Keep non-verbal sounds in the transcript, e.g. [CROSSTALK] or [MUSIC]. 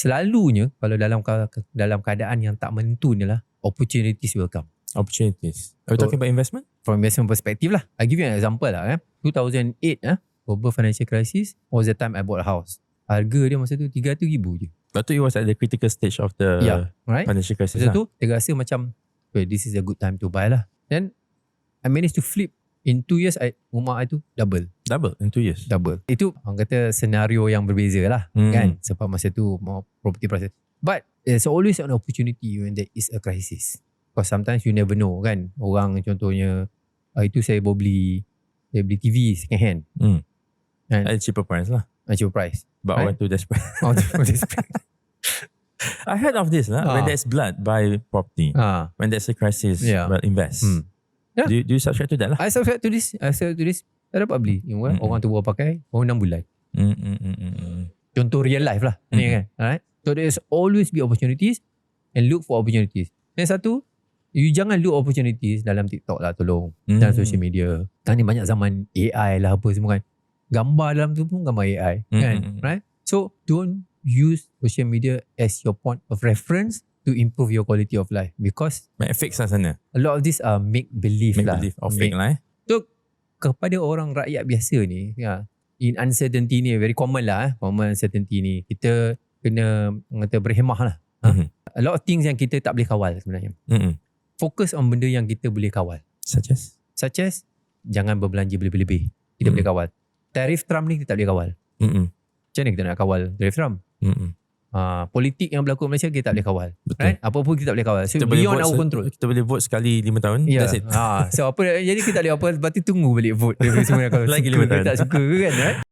selalunya kalau dalam dalam keadaan yang tak menentu ni lah opportunities will come Opportunities. Are we So- talking about investment? from investment perspective lah I give you an example lah eh 2008 eh global financial crisis was the time I bought a house harga dia masa tu 300 ribu je Lepas tu it was at the critical stage of the Yeah. right financial crisis. Masa lah. tu dia rasa macam well, this is a good time to buy lah then I managed to flip in 2 years I, rumah I tu double Double in two years. double itu orang kata senario yang berbeza lah Hmm. kan sebab masa tu mau property prices but there's always an opportunity when there is a crisis because sometimes you never know kan orang contohnya uh, itu saya baru beli saya beli TV second hand Hmm. Kan? At cheaper price lah. uh, cheaper price But Right. I went to desperate. [LAUGHS] oh, this [LAUGHS] I heard of this lah. When Ah. there's blood, buy property. ah, When there's a crisis, Yeah. well, invest. hmm. Yeah. Do, you, do you subscribe to that lah? I subscribe to this I subscribe to this. Tak dapat beli. You know, Mm-mm. orang tu baru pakai baru 6 bulan. Mm, mm, mm, mm, mm. contoh real life lah. Ni Mm. kan? Alright? So there's always be opportunities and look for opportunities. Yang satu you jangan look opportunities dalam TikTok lah tolong. Dan Mm. social media. Kan ni banyak zaman AI lah apa semua kan. Gambar dalam tu pun gambar AI Mm, kan? Right so don't use social media as your point of reference to improve your quality of life because Make fix lah sana. a lot of these are make believe Make lah believe or Make- fake lah eh. kepada orang rakyat biasa ni ya in uncertainty ni very common lah eh common uncertainty ni kita kena kata berhemah lah Ha? Mhm. a lot of things yang kita tak boleh kawal sebenarnya Mm-mm. fokus on benda yang kita boleh kawal Such as? such as jangan berbelanja berlebih-lebih kita Hmm. boleh kawal tarif Trump ni kita tak boleh kawal Mm-mm. macam mana kita nak kawal tarif Trump Mm-mm. Ha, politik yang berlaku Malaysia kita tak boleh kawal Betul. right apa pun kita tak boleh kawal so Kita beyond our se- control Kita boleh vote sekali lima tahun. Ya. That's it. Ha, so apa jadi kita tak boleh apa berarti tunggu balik vote. Dia [LAUGHS] semua kalau Lagi suka lima ke tahun. tak suka ke kan. Right?